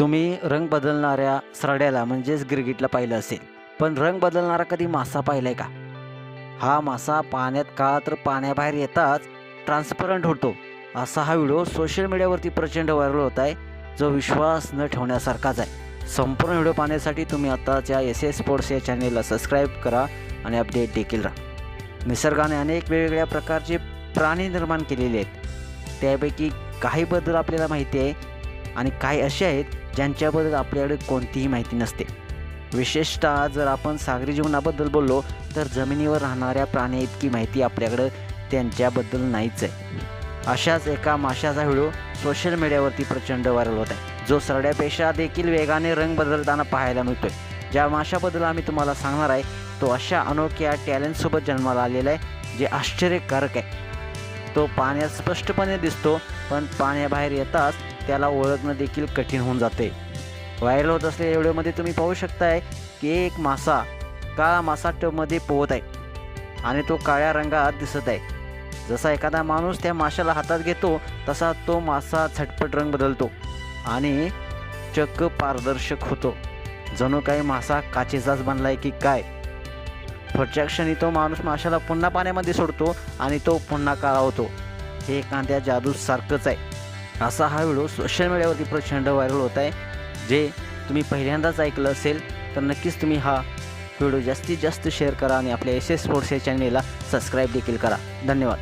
तुम्ही रंग बदलणाऱ्या सरड्याला म्हणजेच गिरगिटला पाहिलं असेल. पण रंग बदलणारा कधी मासा पाहिलाय का? हा मासा पाण्यात का तर पाण्याबाहेर येताच ट्रान्सपरंट होतो. असा हा व्हिडिओ सोशल मीडियावरती प्रचंड व्हायरल होत आहे. जो विश्वास न ठेवण्यासारखाच आहे. संपूर्ण व्हिडिओ पाहण्यासाठी तुम्ही आताच्या एस एस स्पोर्ट्स या चॅनेलला सबस्क्राईब करा आणि अपडेट देखील राहा. निसर्गाने अनेक वेगवेगळ्या प्रकारचे प्राणी निर्माण केलेले आहेत. त्यापैकी काही बद्दल आपल्याला माहिती आहे आणि काही असे आहेत ज्यांच्याबद्दल आपल्याकडे कोणतीही माहिती नसते. विशेषतः जर आपण सागरी जीवनाबद्दल बोललो तर जमिनीवर राहणाऱ्या प्राण्या इतकी माहिती आपल्याकडं त्यांच्याबद्दल नाहीच आहे. अशाच एका माशाचा व्हिडिओ सोशल मीडियावरती प्रचंड व्हायरल होत आहे. जो सरड्यापेक्षा देखील वेगाने रंग बदलताना पाहायला मिळतोय. ज्या माशाबद्दल आम्ही तुम्हाला सांगणार आहे तो अशा अनोख्या टॅलेंटसोबत जन्माला आलेला आहे जे आश्चर्यकारक आहे. तो पाण्यात स्पष्टपणे दिसतो पण पाण्याबाहेर येताच त्याला ओळखणं देखील कठीण होऊन जाते. व्हायरल होत असलेल्या व्हिडिओमध्ये तुम्ही पाहू शकताय की एक मासा काळा मासा टबमध्ये पोहत आहे आणि तो काळ्या रंगात दिसत आहे. जसा एखादा माणूस त्या माशाला हातात घेतो तसा तो मासा झटपट रंग बदलतो आणि चक्क पारदर्शक होतो. जणू काही मासा काचेचाच बनलाय की काय? पुढच्या क्षणी तो माणूस माशाला पुन्हा पाण्यामध्ये सोडतो आणि तो पुन्हा काळा होतो. हे एखाद्या जादूसारखंच आहे. असा हा व्हिडिओ सोशल मीडियावरती प्रचंड व्हायरल होत आहे. जे तुम्ही पहिल्यांदाच ऐकलं असेल तर नक्कीच तुम्ही हा व्हिडिओ जास्तीत जास्त शेअर करा आणि आपल्या एस एस स्पोर्ट्स या चॅनेलला सबस्क्राईब देखील करा. धन्यवाद.